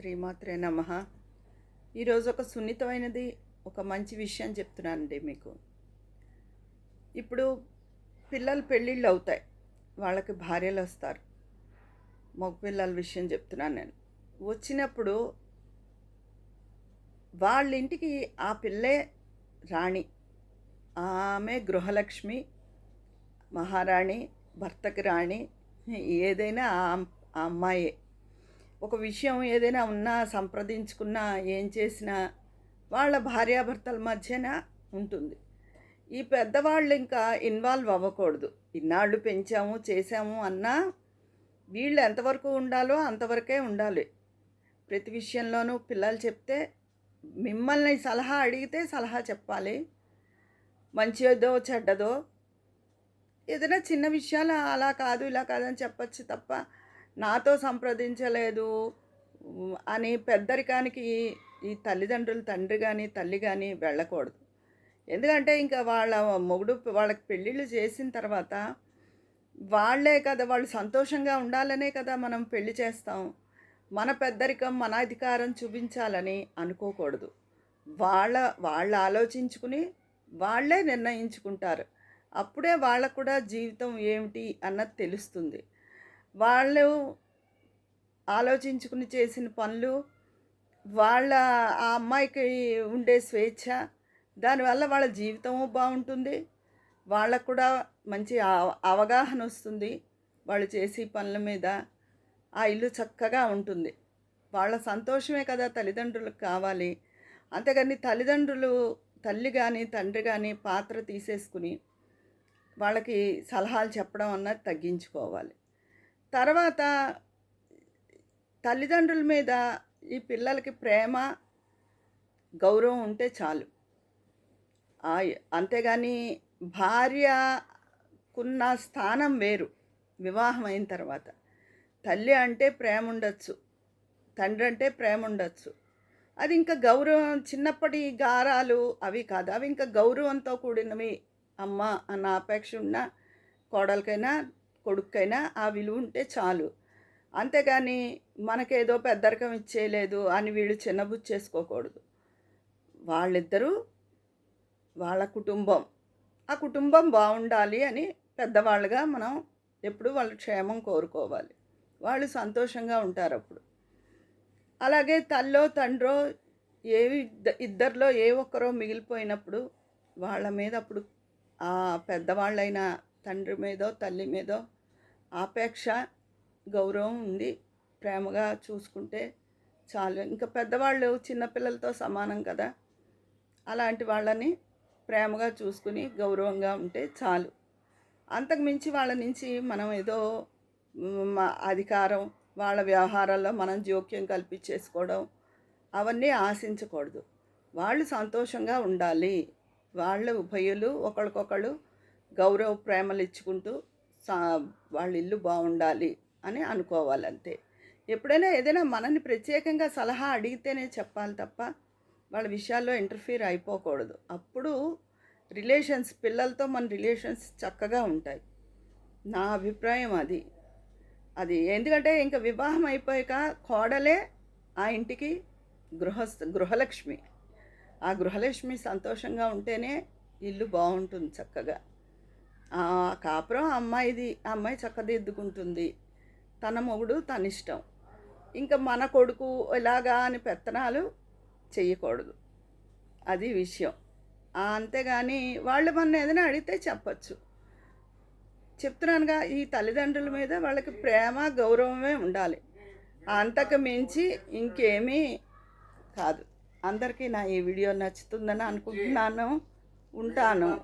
శ్రీమాత్రే నమ. ఈరోజు ఒక సున్నితమైనది ఒక మంచి విషయం చెప్తున్నానండి మీకు. ఇప్పుడు పిల్లలు పెళ్ళిళ్ళు అవుతాయి. వాళ్ళకి భార్యలు వస్తారు. మగపిల్లల విషయం చెప్తున్నాను నేను. వచ్చినప్పుడు వాళ్ళ ఇంటికి ఆ పిల్లే రాణి. ఆమె గృహలక్ష్మి మహారాణి భర్తకి రాణి ఏదైనా ఆ ఆ అమ్మాయే. ఒక విషయం ఏదైనా ఉన్నా సంప్రదించుకున్నా ఏం చేసినా వాళ్ళ భార్యాభర్తల మధ్యన ఉంటుంది. ఈ పెద్దవాళ్ళు ఇంకా ఇన్వాల్వ్ అవ్వకూడదు. ఇన్నాళ్ళు పెంచాము చేసాము అన్నా వీళ్ళు ఎంతవరకు ఉండాలో అంతవరకే ఉండాలి. ప్రతి విషయంలోనూ పిల్లలు చెప్తే మిమ్మల్ని సలహా అడిగితే సలహా చెప్పాలి. మంచిదో చెడ్డదో ఏదైనా చిన్న విషయాలు అలా కాదు ఇలా కాదని చెప్పచ్చు తప్ప నాతో సంప్రదించలేదు అని పెద్దరికానికి ఈ తల్లిదండ్రులు తండ్రి కానీ తల్లి కానీ వెళ్ళకూడదు. ఎందుకంటే ఇంకా వాళ్ళ మొగుడు వాళ్ళకి పెళ్ళిళ్ళు చేసిన తర్వాత వాళ్ళే కదా వాళ్ళు సంతోషంగా ఉండాలనే కదా మనం పెళ్ళి చేస్తాం. మన పెద్దరికం మన అధికారం చూపించాలని అనుకోకూడదు. వాళ్ళ వాళ్ళు ఆలోచించుకుని వాళ్ళే నిర్ణయించుకుంటారు. అప్పుడే వాళ్ళకు కూడా జీవితం ఏమిటి అన్నది తెలుస్తుంది. వాళ్ళు ఆలోచించుకుని చేసిన పనులు వాళ్ళ ఆ అమ్మాయికి ఉండే స్వేచ్ఛ దానివల్ల వాళ్ళ జీవితము బాగుంటుంది. వాళ్ళకు కూడా మంచి అవ- అవగాహన వస్తుంది వాళ్ళు చేసే పనుల మీద. ఆ ఇల్లు చక్కగా ఉంటుంది. వాళ్ళ సంతోషమే కదా తల్లిదండ్రులకు కావాలి. అంతేగాని తల్లిదండ్రులు తల్లి కానీ తండ్రి కానీ పాత్ర తీసేసుకుని వాళ్ళకి సలహాలు చెప్పడం అన్నది తగ్గించుకోవాలి. తర్వాత తల్లిదండ్రుల మీద ఈ పిల్లలకి ప్రేమ గౌరవం ఉంటే చాలు. అంతేగాని భార్యకున్న స్థానం వేరు వివాహం అయిన తర్వాత. తల్లి అంటే ప్రేమ ఉండొచ్చు తండ్రి అంటే ప్రేమ ఉండొచ్చు. అది ఇంకా గౌరవం చిన్నప్పటి గారాలు అవి కాదు. అవి ఇంకా గౌరవంతో కూడినవి. అమ్మ అన్న అపేక్ష ఉన్న కోడలకైనా కొడుక్కైనా ఆ విలువ ఉంటే చాలు. అంతేగాని మనకేదో పెద్దరకం ఇచ్చేయలేదు అని వీళ్ళు చిన్నబుచ్చేసుకోకూడదు వాళ్ళిద్దరూ వాళ్ళ కుటుంబం. ఆ కుటుంబం బాగుండాలి అని పెద్దవాళ్ళుగా మనం ఎప్పుడు వాళ్ళ క్షేమం కోరుకోవాలి. వాళ్ళు సంతోషంగా ఉంటారు అప్పుడు. అలాగే తల్లో తండ్రో ఏవి ఇద్దరిలో ఏ ఒక్కరో మిగిలిపోయినప్పుడు వాళ్ళ మీద అప్పుడు ఆ పెద్దవాళ్ళైన తండ్రి మీదో తల్లి మీదో ఆపేక్ష గౌరవం ఉంది. ప్రేమగా చూసుకుంటే చాలు. ఇంకా పెద్దవాళ్ళు చిన్నపిల్లలతో సమానం కదా. అలాంటి వాళ్ళని ప్రేమగా చూసుకుని గౌరవంగా ఉంటే చాలు. అంతకుమించి వాళ్ళ నుంచి మనం ఏదో అధికారం వాళ్ళ వ్యవహారాల్లో మనం జోక్యం కల్పించేసుకోవడం అవన్నీ ఆశించకూడదు. వాళ్ళు సంతోషంగా ఉండాలి. వాళ్ళ ఉభయులు ఒకరికొకళ్ళు గౌరవ ప్రేమలు ఇచ్చుకుంటూ వాళ్ళ ఇల్లు బాగుండాలి అని అనుకోవాలంతే. ఎప్పుడైనా ఏదైనా మనల్ని ప్రత్యేకంగా సలహా అడిగితేనే చెప్పాలి తప్ప వాళ్ళ విషయాల్లో ఇంటర్ఫీర్ అయిపోకూడదు. అప్పుడు రిలేషన్స్ పిల్లలతో మన రిలేషన్స్ చక్కగా ఉంటాయి. నా అభిప్రాయం అది. అది ఎందుకంటే ఇంకా వివాహం అయిపోయాక కోడలే ఆ ఇంటికి గృహస్థ గృహలక్ష్మి. ఆ గృహలక్ష్మి సంతోషంగా ఉంటేనే ఇల్లు బాగుంటుంది చక్కగా. కాపురం అమ్మాయిది ఆ అమ్మాయి చక్కదిద్దుకుంటుంది. తన మొగుడు తన ఇష్టం ఇంకా మన కొడుకు ఇలాగా అని పెత్తనాలు చేయకూడదు అది విషయం. అంతేగాని వాళ్ళు మన ఏదైనా అడిగితే చెప్పచ్చు. చెప్తున్నానుగా ఈ తల్లిదండ్రుల మీద వాళ్ళకి ప్రేమ గౌరవమే ఉండాలి. అంతకు మించి ఇంకేమీ కాదు. అందరికీ నా ఈ వీడియో నచ్చుతుందని అనుకుంటున్నాను. ఉంటాను.